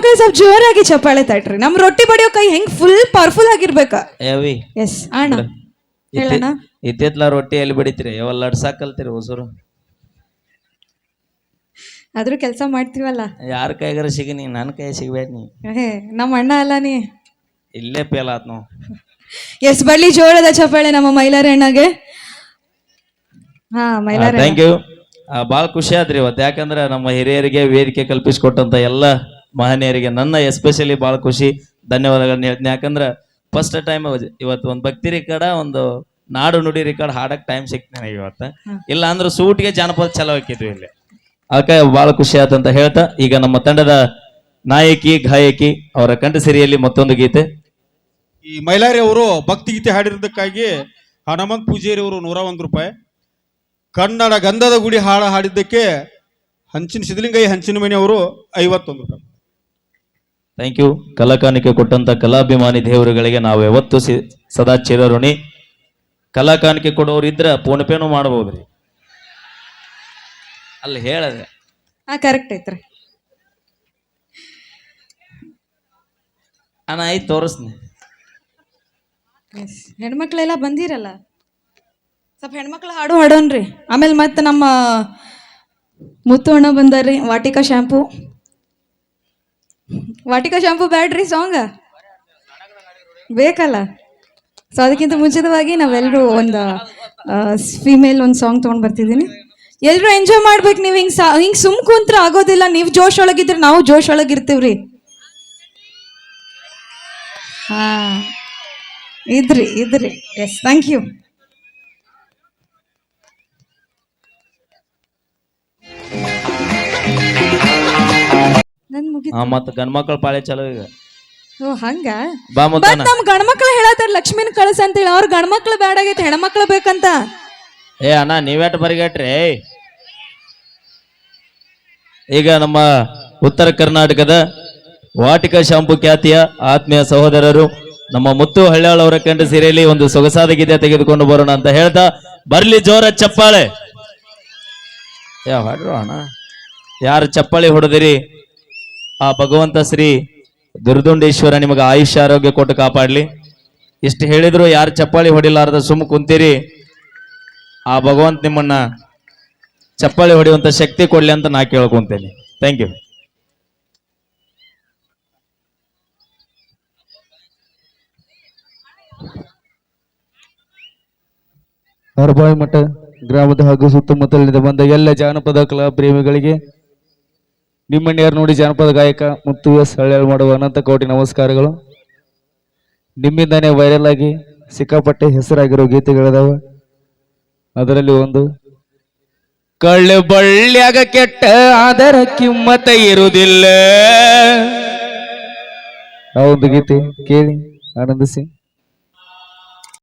ಹೆಣ್ಮಕ್ಳು ಸ್ವಲ್ಪ ಜೋರಾಗಿ ಚಪ್ಪಾಳೆ ತಟ್ರಿ. ನಮ್ ರೊಟ್ಟಿ ಬಡಿಯೋ ಕೈ ಹೆಂಗ್ ಫುಲ್ ಪವರ್ಫುಲ್ ಆಗಿರ್ಬೇಕ. ಏವಿ ಎಸ್ ಅಣ್ಣ ಹೇಳಣ್ಣ. ಇತ್ತಿತ್ಲ ರೊಟ್ಟಿ ಎಲ್ಲಿ ಬಡಿತೀರಿ? ಯಾವಲ್ಲ ಲಡ್ಸಾಕ್ ಕಲ್ತೀರಿ ಹೊಸರು? ಆದ್ರೂ ಕೆಲಸ ಮಾಡ್ತೀವಲ್ಲ. ಯಾರ ಕೈಗಾರ ಸಿಗಿ ನೀ ನನ್ನ ಕೈ ಸಿಗ್ಬೇಡ ನೀ. ಹೇ ನಮ್ಮ ಅಣ್ಣ ಅಲ್ಲ ನೀ. ಇಲ್ಲೇ ಫೇಲ್ ಆತ್ ನಾವು ಎಸ್ ಬಳ್ಳಿ ಜೋಳದ ಚಪ್ಪಾಳೆ ನಮ್ಮ ಮೈಲಾರ ಅಣ್ಣಗೆ. ಹಾ ಮೈಲಾರ ಥ್ಯಾಂಕ್ ಯು ಭಾಳ ಖುಷಿ ಆದ್ರಿ ಇವತ್ತು ಯಾಕಂದ್ರೆ ನಮ್ಮ ಹಿರಿಯರಿಗೆ ವೇದಿಕೆ ಕಲ್ಪಿಸಿಕೊಟ್ಟಂತ ಎಲ್ಲ ಮಹನೀಯರಿಗೆ ನನ್ನ ಎಸ್ಪೆಷಲಿ ಭಾಳ ಖುಷಿ. ಧನ್ಯವಾದಗಳನ್ನ ಹೇಳ್ತೀನಿ. ಯಾಕಂದ್ರೆ ಫಸ್ಟ್ ಟೈಮ್ ಇವತ್ತು ಒಂದು ಭಕ್ತಿ ರೆಕಾರ್ಡ ಒಂದು ನಾಡು ನುಡಿ ರೆಕಾರ್ಡ್ ಹಾಡಕ್ ಟೈಮ್ ಸಿಕ್ತು ನನಗೆ ಇವತ್ತು. ಇಲ್ಲ ಅಂದ್ರೆ ಸೂಟ್ಗೆ ಜಾನಪದ ಚಲೋ ಹಾಕಿದ್ವಿ ಇಲ್ಲಿ. ಅದಕ್ಕೆ ಭಾಳ ಖುಷಿ ಆಯ್ತು ಅಂತ ಹೇಳ್ತಾ ಈಗ ನಮ್ಮ ತಂಡದ ನಾಯಕಿ ಗಾಯಕಿ ಅವರ ಕಂಠಸಿರಿಯಲ್ಲಿ ಮತ್ತೊಂದು ಗೀತೆ. ಈ ಮೈಲಾರಿ ಅವರು ಭಕ್ತಿಗೀತೆ ಹಾಡಿರೋದಕ್ಕಾಗಿ ಹನುಮಂತ್ ಪೂಜಾರಿ ಅವರು ನೂರ ಒಂದು ರೂಪಾಯಿ. ಕನ್ನಡ ಗಂಧದ ಗುಡಿ ಹಾಡ ಹಾಡಿದ್ದಕ್ಕೆ ಹಂಚಿನ ಸಿದ್ಧಲಿಂಗಯ್ಯ ಹಂಚಿನ ಮನೆ ಅವರು ಐವತ್ತೊಂದು ರೂಪಾಯಿ. ಥ್ಯಾಂಕ್ ಯು ಕಲಾಕಾನಿಕೆ ಕೊಟ್ಟಂತ ಕಲಾಭಿಮಾನಿ ದೇವರುಗಳಿಗೆ ನಾವು ಯಾವತ್ತು ಸಿ ಸದಾ ಚಿರಋಣಿ. ಕಲಾಕಾನಿಕೆ ಕೊಡೋರು ಇದ್ರೆ ಫೋನ್ ಪೇನು ಮಾಡಬಹುದ್ರಿ ಅಲ್ಲಿ ಹೇಳದೆ. ಹಾ ಕರೆಕ್ಟ್ ಐತ್ರಿ. ಅಣ್ಣ ಆಯ್ತು ತೋರಿಸ್ನಿ ಹೆಣ್ಮಕ್ಳೆಲ್ಲ ಬಂದಿರಲ್ಲ? ಸ್ವಲ್ಪ ಹೆಣ್ಮಕ್ಳು ಹಾಡು ಹಾಡೋನ್ರಿ ಆಮೇಲೆ ಮತ್ತೆ ನಮ್ಮ ಮುತ್ತು ಅಣ್ಣ ಬಂದಾರ್ರಿ ವಾಟಿಕಾ ಶಾಂಪೂ ವಾಟಿಕಾ ಶಾಂಪೂ ಬ್ಯಾಡ್ರಿ ಸಾಂಗ್? ಬೇಕಲ್ಲ. ಸೊ ಅದಕ್ಕಿಂತ ಮುಂಚಿತವಾಗಿ ನಾವೆಲ್ಲರೂ ಒಂದು ಫಿಮೇಲ್ ಒಂದು ಸಾಂಗ್ ತೊಗೊಂಡು ಬರ್ತಿದ್ದೀನಿ. ಎಲ್ಲರೂ ಎಂಜಾಯ್ ಮಾಡ್ಬೇಕು ನೀವು ಹಿಂಗೆ ಸಾ, ಹಿಂಗೆ ಸುಮ್ ಕುಂತ್ರ ಆಗೋದಿಲ್ಲ. ನೀವು ಜೋಶ್ ಒಳಗಿದ್ರೆ ನಾವು ಜೋಶ್ ಒಳಗಿರ್ತೀವ್ರಿ. ಹಾಂ. ಇದ್ರಿ ಇದ್ರಿ. ಎಸ್ ಥ್ಯಾಂಕ್ ಯು ನನ್ ಮುಗಿ ಹಾ ಮತ್ತ ಪಾಳೆ ಚಲೋ ಈಗ. ಓ ಹಂಗ? ಬಾ ಬಟ್ ಮುತ್ತಣ್ಣ ನಮ್ ಗಂಡ್ಮಕ್ಳು ಹೇಳತ್ತಾರ ಲಕ್ಷ್ಮಿನ ಕಳ್ಸ ಅಂತೇಳಿ. ಅವ್ರ ಗಂಡ್ಮಕ್ಳು ಬ್ಯಾಡಾಗೈತೆ ಹೆಣ್ಮಕ್ಳು ಬೇಕಂತ. ಏ ಅಣ್ಣ ನೀವೇಟ್ ಬರಿಗಟ್ರಿ? ಈಗ ನಮ್ಮ ಉತ್ತರ ಕರ್ನಾಟಕದ ವಾಟಿಕ ಶಾಂಪು ಖ್ಯಾತಿಯ ಆತ್ಮೀಯ ಸಹೋದರರು ನಮ್ಮ ಮುತ್ತು ಹಳ್ಯಾಳ್ ಅವರ ಕಂಡ ಸೀರೆಯಲ್ಲಿ ಒಂದು ಸೊಗಸಾದ ಗೀತೆ ತೆಗೆದುಕೊಂಡು ಬರೋಣ ಅಂತ ಹೇಳ್ತಾ ಬರ್ಲಿ ಜೋರ ಚಪ್ಪಾಳೆ. ಯಾ ಹೊಡ್ರು ಅಣ್ಣ. ಯಾರು ಚಪ್ಪಾಳೆ ಹೊಡೆದಿರಿ? ಆ ಭಗವಂತ ಶ್ರೀ ದುರ್ದುಂಡೇಶ್ವರ ನಿಮಗೆ ಆಯುಷ್ಯ, ಆರೋಗ್ಯ ಕೊಟ್ಟು ಕಾಪಾಡಲಿ. ಇಷ್ಟು ಹೇಳಿದ್ರು ಯಾರು ಚಪ್ಪಾಳಿ ಹೊಡಿಲಾರ್ದ ಸುಮ್ಮ ಕುಂತೀರಿ. ಆ ಭಗವಂತ ನಿಮ್ಮನ್ನ ಚಪ್ಪಾಳಿ ಹೊಡೆಯುವಂತ ಶಕ್ತಿ ಕೊಡ್ಲಿ ಅಂತ ನಾ ಕೇಳ್ಕೊಂತೇನೆ. ಥ್ಯಾಂಕ್ ಯು ಹರಬಾಯಿ ಮಠ ಗ್ರಾಮದ ಹಾಗೂ ಸುತ್ತಮುತ್ತಲಿನಿಂದ ಬಂದ ಎಲ್ಲ ಜಾನಪದ, ಕಲಾ, ಪ್ರೇಮಿಗಳಿಗೆ ನಿಮ್ಮಣ್ಣಿಯರು ನೋಡಿ ಜಾನಪದ ಗಾಯಕ ಮುತ್ತು ಎಸ್ ಹಳ್ಳಿಯಲ್ಲಿ ಮಾಡುವ ಅನಂತ ಕೋಟಿ ನಮಸ್ಕಾರಗಳು. ನಿಮ್ಮಿಂದನೇ ವೈರಲ್ ಆಗಿ ಸಿಕ್ಕಾಪಟ್ಟೆ ಹೆಸರಾಗಿರೋ ಗೀತೆಗಳಿದಾವ. ಅದರಲ್ಲಿ ಒಂದು, ಕಳ್ಳ ಬಳ್ಳ್ಯಾಗ ಕೆಟ್ಟ ಅದರ ಕಿಮ್ಮತ ಇರುವುದಿಲ್ಲ. ಒಂದು ಗೀತೆ ಕೇಳಿ, ಆನಂದಿಸಿ.